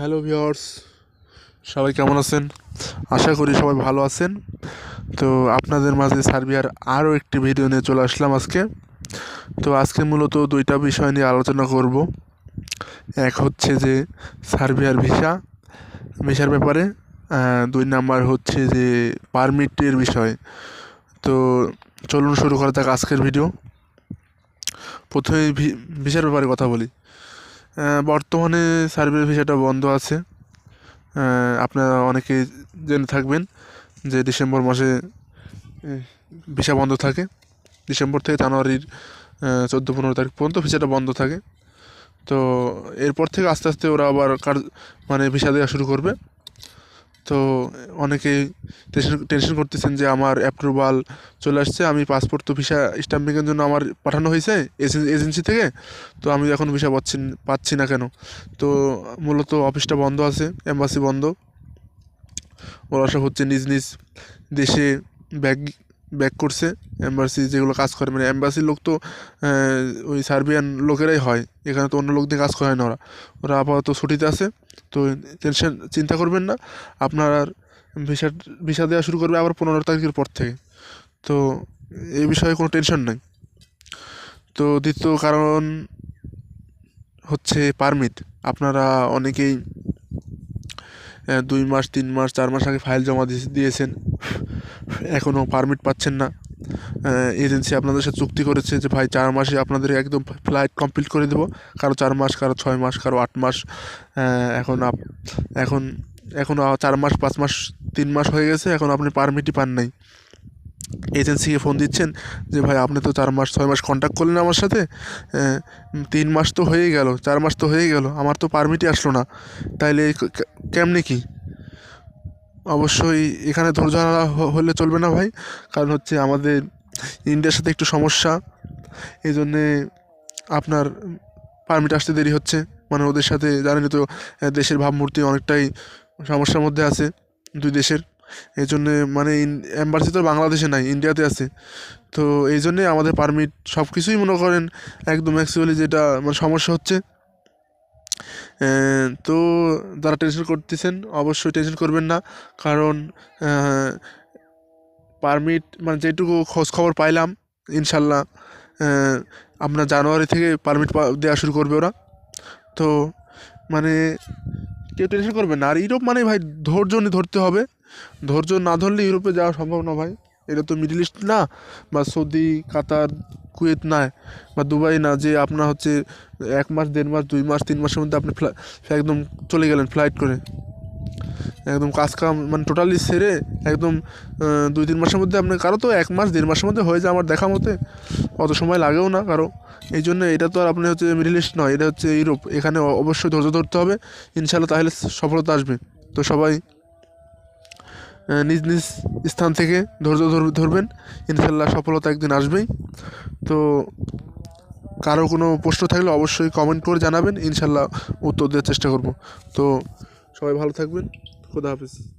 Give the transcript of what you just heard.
Hello viewers সবাই কেমন আছেন? আশা করি সবাই ভালো আছেন। তো আপনাদের মাঝে সার্বিয়ার আরও একটি ভিডিও নিয়ে চলে আসলাম আজকে। তো আজকে মূলত দুইটা বিষয় নিয়ে আলোচনা করব। এক হচ্ছে যে সার্বিয়ার ভিসা, ভিসার ব্যাপারে দুই নাম্বার হচ্ছে যে পারমিটের বিষয়। তো চলুন শুরু করা যাক আজকের ভিডিও। প্রথমে ভিসার ব্যাপারে কথা বলি। বর্তমানে সার্ভে ভিসাটা বন্ধ আছে। আপনারা অনেকে জেনে থাকবেন যে ডিসেম্বর মাসে ভিসা বন্ধ থাকে। ডিসেম্বর থেকে জানুয়ারির চোদ্দ পনেরো তারিখ পর্যন্ত ভিসাটা বন্ধ থাকে। তো এরপর থেকে আস্তে আস্তে ওরা আবার কার মানে ভিসা দেওয়া শুরু করবে। তো অনেকেই টেনশন টেনশন করতেছেন যে আমার অ্যাপ্রুভাল চলে আসছে, আমি পাসপোর্ট তো ভিসা স্ট্যাম্পিংয়ের জন্য আমার পাঠানো হয়েছে এজেন- এজেন্সি থেকে, তো আমি এখন ভিসা পাচ্ছি পাচ্ছি না কেন? তো মূলত অফিসটা বন্ধ আছে এম্বাসি বন্ধ। ওরা সব হচ্ছে নিজ নিজ দেশে ব্যাক ব্যাক করছে এম্বাসি যেগুলো কাজ করে মানে এম্বাসির লোক তো ওই সার্বিয়ান লোকেরাই হয়, এখানে তো অন্য লোক দিয়ে কাজ করে না ওরা। ওরা আপাতত ছুটিতে আছে, তো টেনশন চিন্তা করবেন না, আপনার আর ভিসা ভিসা দেওয়া শুরু করবে আবার পনেরো তারিখের পর থেকে। তো এই বিষয়ে কোনো টেনশন নাই। তো দ্বিতীয় কারণ হচ্ছে পারমিট আপনারা অনেকেই দুই মাস, তিন মাস, চার মাস আগে ফাইল জমা দিয়ে- দিয়েছেন। এখনও পারমিট পাচ্ছেন না। এজেন্সি আপনাদের সাথে চুক্তি করেছে যে, ভাই, চার মাসে আপনাদের একদম ফ্লাইট কমপ্লিট করে দেবো। কারও চার মাস, কারও ছয় মাস, কারও আট মাস। এখন আপ, এখন এখন চার মাস, পাঁচ মাস, তিন মাস হয়ে গেছে। এখন আপনি পারমিটই পান নাই। এজেন্সিকে ফোন দিচ্ছেন যে, ভাই, আপনি তো চার মাস, ছয় মাস কন্ট্যাক্ট করলেন আমার সাথে। তিন মাস তো হয়েই গেল, চার মাস তো হয়েই গেল। আমার তো পারমিটই আসলো না। তাইলে কেমনে কি? অবশ্যই এখানে ধৈর্য হলে চলবে না ভাই। কারণ হচ্ছে আমাদের ইন্ডিয়ার সাথে একটু সমস্যা। এই জন্যে আপনার পারমিট আসতে দেরি হচ্ছে। মানে ওদের সাথে জানেনই তো দেশের ভাবমূর্তি অনেকটাই সমস্যার মধ্যে আছে দুই দেশের। এই জন্যে মানে এম্বাসি তো বাংলাদেশে নাই, ইন্ডিয়াতে আছে। তো এই জন্যে আমাদের পারমিট সব কিছুই মনে করেন একদম অ্যাকচুয়ালি যেটা মানে সমস্যা হচ্ছে। তো যারা টেনশন করতেছেন, অবশ্যই টেনশন করবেন না। কারণ পারমিট মানে যেটুকু খোঁজ খবর পাইলাম, ইনশাল্লাহ আপনার জানুয়ারি থেকে পারমিট দেওয়া শুরু করবে ওরা। তো মানে কেউ টেনশন করবেন না। আর ইউরোপ মানে ভাই, ধৈর্য ধরতে হবে। ধৈর্য না ধরলে ইউরোপে যাওয়া সম্ভব না ভাই। এটা তো মিডল ইস্ট না, বা সৌদি, কাতার, কুয়েত না বা দুবাই না, যে আপনার হচ্ছে এক মাস, দেড় মাস, দুই মাস, তিন মাসের মধ্যে আপনি একদম চলে গেলেন ফ্লাইট করে। একদম কাজ কাম মানে টোটালি সেরে একদম দুই, তিন মাসের মধ্যে আপনি, কারও তো এক মাস, দেড় মাসের মধ্যে হয়ে যায় আমার দেখা মতে। অত সময় লাগেও না কারও। এই জন্য এটা তো আর আপনি হচ্ছে মিডল ইস্ট নয়, এটা হচ্ছে ইউরোপ। এখানে অবশ্যই ধৈর্য ধরতে হবে। ইনশাল্লাহ তাহলে সফলতা আসবে। তো সবাই নিজ নিজ স্থান থেকে ধৈর্য ধর- ধরবেন। ইনশাল্লাহ সফলতা একদিন আসবেই। তো কারও কোনো প্রশ্ন থাকলে অবশ্যই কমেন্ট করে জানাবেন। ইনশাল্লাহ উত্তর দেওয়ার চেষ্টা করব। তো সবাই ভালো থাকবেন। খোদা হাফিজ।